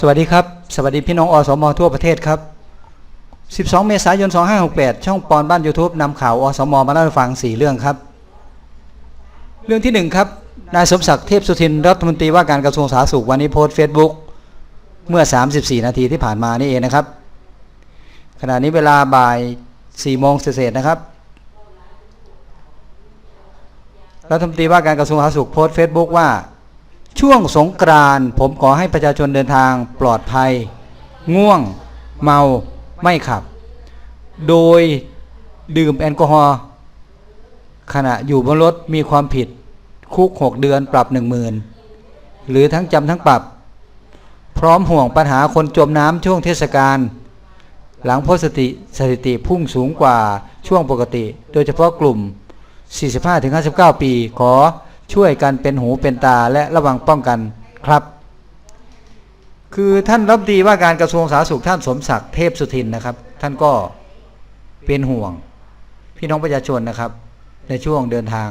สวัสดีครับ สวัสดีพี่น้องอสมทั่วประเทศครับ 12 เมษายน 2568 ช่องปอนบ้าน YouTube นำข่าวอสมมาเล่าให้ฟัง 4 เรื่องครับ เรื่องที่ 1 ครับ นายสมศักดิ์เทพสุทินรัฐมนตรีว่าการกระทรวงสาธารณสุขวันนี้โพสต์เฟซบุ๊กเมื่อ 34 นาทีที่ผ่านมานี่เองนะครับ ขณะนี้เวลาบ่าย 4 โมงเศษนะครับ รัฐมนตรีว่าการกระทรวงสาธารณสุขโพสต์เฟซบุ๊กว่า ช่วงสงกรานต์ผมขอให้ประชาชนเดินทางปลอดภัย ง่วงเมาไม่ขับ โดยดื่มแอลกอฮอล์ขณะอยู่บนรถมีความผิดคุก 6 เดือนปรับ 1 0,000หรือทั้งจำทั้งปรับ พร้อมห่วงปัญหาคนจมน้ำช่วงเทศกาลหลังพสติสถิติพุ่งสูงกว่าช่วงปกติ โดยเฉพาะกลุ่ม 45-59 ปีขอ ช่วยกันเป็นหูเป็นตาและระวังป้องกันครับ คือท่านรัฐมนตรีว่าการกระทรวงสาธารณสุขท่านสมศักดิ์เทพสุทินนะครับ ท่านก็เป็นห่วง พี่น้องประชาชนนะครับ ในช่วงเดินทาง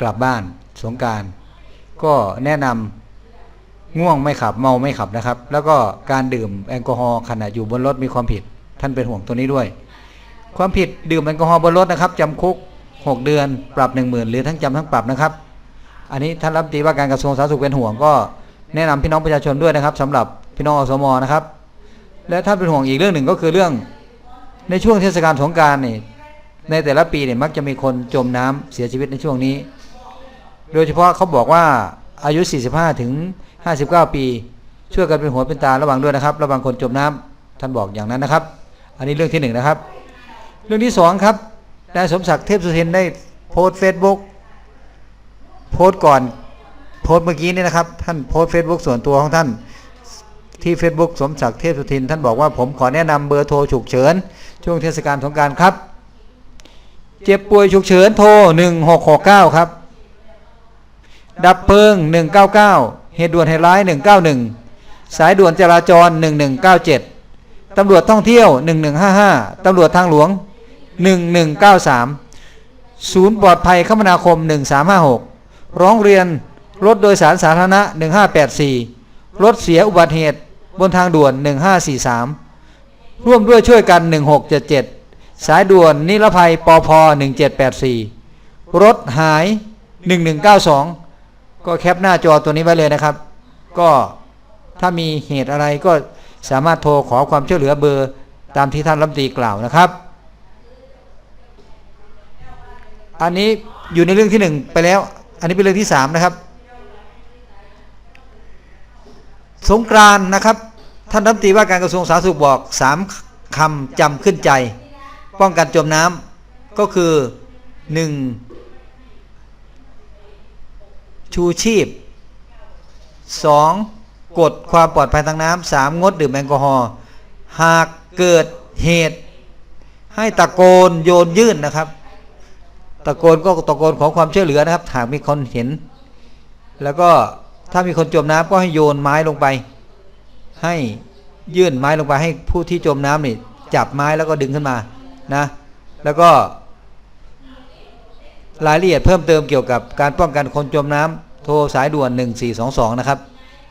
กลับบ้านสงการก็แนะนำง่วงไม่ขับเมาไม่ขับนะครับ แล้วก็การดื่มแอลกอฮอล์ขณะอยู่บนรถมีความผิด ท่านเป็นห่วงตัวนี้ด้วย ความผิดดื่มแอลกอฮอล์บนรถนะครับจำคุก 6 เดือนปรับ 1 0,000 หรือทั้งจำทั้งปรับนะครับ อันนี้ท่านรัฐมนตรีว่าการกระทรวงสาธารณสุขเป็นห่วงก็แนะนำพี่น้องประชาชนด้วยนะครับสำหรับพี่น้องอสมนะครับ และท่านเป็นห่วงอีกเรื่องหนึ่งก็คือเรื่องในช่วงเทศกาลสงกรารนี่ในแต่ละปีเนี่ยมักจะมีคนจมน้ำเสียชีวิตในช่วงนี้ โดยเฉพาะเขาบอกว่าอายุ 45 ถึง 59 ปี ช่วยกันเป็นหัวเป็นตาระวังด้วยนะครับ ระวังคนจมน้ำท่านบอกอย่างนั้นนะครับ อันนี้เรื่องที่หนึ่งนะครับ เรื่องที่สองครับ นายสมศักดิ์เทพสุทินได้โพสต์เฟซบุ๊กโพสต์ก่อนโพสต์เมื่อกี้นี่นะครับ ท่านโพสต์เฟซบุ๊กส่วนตัวของท่านที่ Facebook สมศักดิ์เทพสุทิน ท่านบอกว่าผมขอแนะนำเบอร์โทรฉุกเฉิน ช่วงเทศกาลสงการครับ เจ็บป่วยฉุกเฉินโทร 1669 ครับ ดับเพลิง 199 เหตุด่วนเหตุร้าย 191 สายด่วนจราจร 1197 ตำรวจท่องเที่ยว 1155 ตำรวจทางหลวง 1193 ศูนย์ปลอดภัยคมนาคม 1356 ร้องเรียนรถโดยสารสาธารณะ 1584 รถเสียอุบัติเหตุบนทางด่วน 1543 ร่วมด้วยช่วยกัน 1677 สายด่วนนิรภัยปอพ1784 รถหาย 1192 ก็แคปหน้าจอตัวนี้ไว้เลยนะครับ ก็ถ้ามีเหตุอะไรก็สามารถโทรขอความช่วยเหลือเบอร์ตามที่ท่านรัฐมนตรีกล่าวนะครับ อันนี้อยู่ในเรื่องที่หนึ่งไปแล้ว อันนี้เป็นเรื่องที่สามนะครับ สงกรานนะครับ ท่านรัฐมนตรีว่าการกระทรวงสาธารณสุขบอกสามคำจำขึ้นใจ ป้องกันจมน้ำก็คือหนึ่งชูชีพสองกฎความปลอดภัยทางน้ำสามงดดื่มแอลกอฮอล์หากเกิดเหตุ ให้ตะโกนโยนยื่นนะครับ ตะโกนก็ตะโกนขอความช่วยเหลือนะครับ หากมีคนเห็น แล้วก็ถ้ามีคนจมน้ำก็ให้โยนไม้ลงไป ให้ยื่นไม้ลงไปให้ผู้ที่จมน้ำนี่จับไม้แล้วก็ดึงขึ้นมานะ แล้วก็ รายละเอียดเพิ่มเติมเกี่ยวกับการป้องกันคนจมน้ำโทรสายด่วน 1422 นะครับ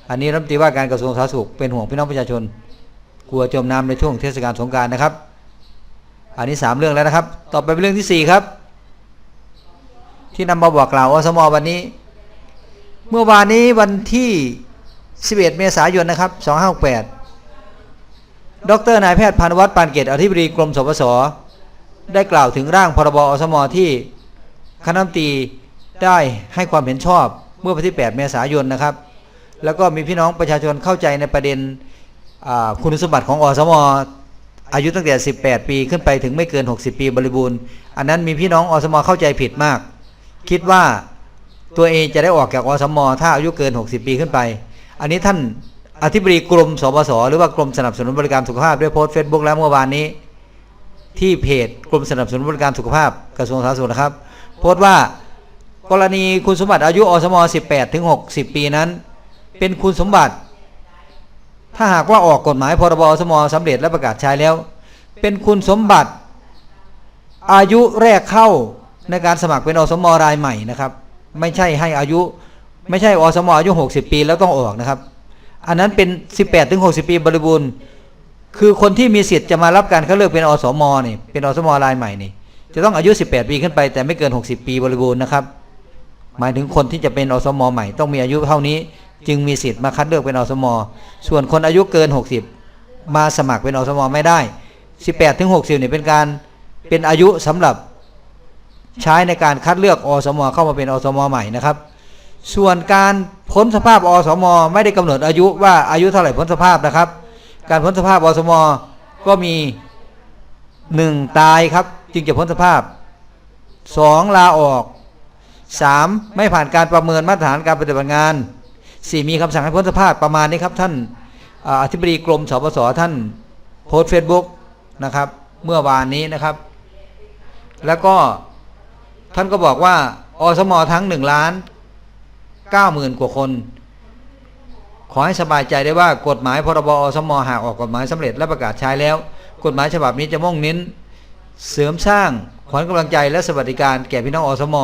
อันนี้รัฐมนตรีว่าการกระทรวงสาธารณสุขเป็นห่วงพี่น้องประชาชน กลัวจมน้ำในช่วงเทศกาลสงกรารนะครับ อันนี้ 3 เรื่องแล้วนะครับ ต่อไปเป็นเรื่องที่ 4 ครับ ที่นำมาบอกกล่าวอสมอวันนี้ เมื่อวานนี้วันที่ 11 เมษายนนะครับ 2568 ดรนายแพทย์พานวัฒน์ปานเกตอธิบดีกรมสปสได้กล่าวถึงร่างพรบอสมอที่คณะมตีได้ให้ความเห็นชอบเมื่อวันที่ 8 เมษายนนะครับ แล้วก็มีพี่น้องประชาชนเข้าใจในประเด็นคุณสมบัติของอสมออายุตั้งแต่ 18 ปีขึ้นไปถึงไม่เกิน 60 ปีบริบูรณ์ อันนั้นมีพี่น้องอสมอเข้าใจผิดมาก คิดว่าตัวเองจะได้ออกจากอสมถ้าอายุเกิน 60 ปีขึ้นไป อันนี้ท่านอธิบดีกรมสปสหรือว่ากรมสนับสนุนบริการสุขภาพได้โพสต์เฟซบุ๊กแล้วเมื่อวานนี้ ที่เพจกรมสนับสนุนบริการสุขภาพกระทรวงสาธารณสุขนะครับ โพสต์ว่ากรณีคุณสมบัติอายุอสม 18 ถึง 60 ปีนั้น เป็นคุณสมบัติ ถ้าหากว่าออกกฎหมายพรบอสมสำเร็จและประกาศใช้แล้ว เป็นคุณสมบัติอายุแรกเข้า ในการสมัครเป็นอสมอรายใหม่นะครับ ไม่ใช่ให้อายุ ไม่ใช่อสมอายุ 60 ปีแล้วต้องออกนะครับ อันนั้นเป็น 18ถึง60 ปีบริบูรณ์ คือคนที่มีสิทธิ์จะมารับการคัดเลือกเป็นอสมนี่เป็นอสมรายใหม่นี่จะต้องอายุ 18 ปีขึ้นไป แต่ไม่เกิน 60 ปีบริบูรณ์นะครับ หมายถึงคนที่จะเป็นอสมใหม่ต้องมีอายุเท่านี้ จึงมีสิทธิ์มาคัดเลือกเป็นอสม ส่วนคนอายุเกิน 60 มาสมัครเป็นอสมไม่ได้ 18ถึง60เนี่ยเป็นการเป็นอายุสำหรับ ใช้ในการคัดเลือกอสมเข้ามาเป็นอสมใหม่นะครับ ส่วนการพ้นสภาพอสมไม่ได้กำหนดอายุว่าอายุเท่าไหร่พ้นสภาพนะครับ การพ้นสภาพอสมก็มีหนึ่งตายครับ จึงจะพ้นสภาพสองลาออกสามไม่ผ่านการประเมินมาตรฐานการปฏิบัติงานสี่มีคำสั่งให้พ้นสภาพประมาณนี้ครับท่านอ่าอธิบดีกรมสปสท่านโพสต์เฟซบุ๊กนะครับ เมื่อวานนี้นะครับ แล้วก็ ท่านก็บอกว่าอสมทั้งหนึ่งล้านเก้าหมื่นกว่าคน ขอให้สบายใจได้ว่ากฎหมายพรบอสมหากออกกฎหมายสำเร็จและประกาศใช้แล้ว กฎหมายฉบับนี้จะมุ่งเน้น เสริมสร้างขวัญกำลังใจและสวัสดิการแก่พี่น้องอสม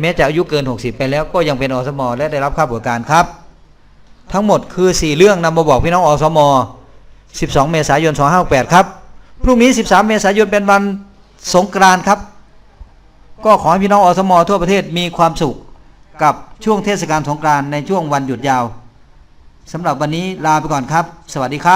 แม้จะอายุเกิน 60 ไปแล้วก็ยังเป็นอสมและได้รับค่าบริการครับ ทั้งหมดคือ 4 เรื่องนำมาบอกพี่น้องอสม12 เมษายน 2568 ครับ พรุ่งนี้ 13 เมษายนเป็นวันสงกรานต์ครับ ก็ขอให้พี่น้องอสมทั่วประเทศมีความสุขกับช่วงเทศกาลสงกรานต์ในช่วงวันหยุดยาวสำหรับวันนี้ลาไปก่อนครับ สวัสดีครับ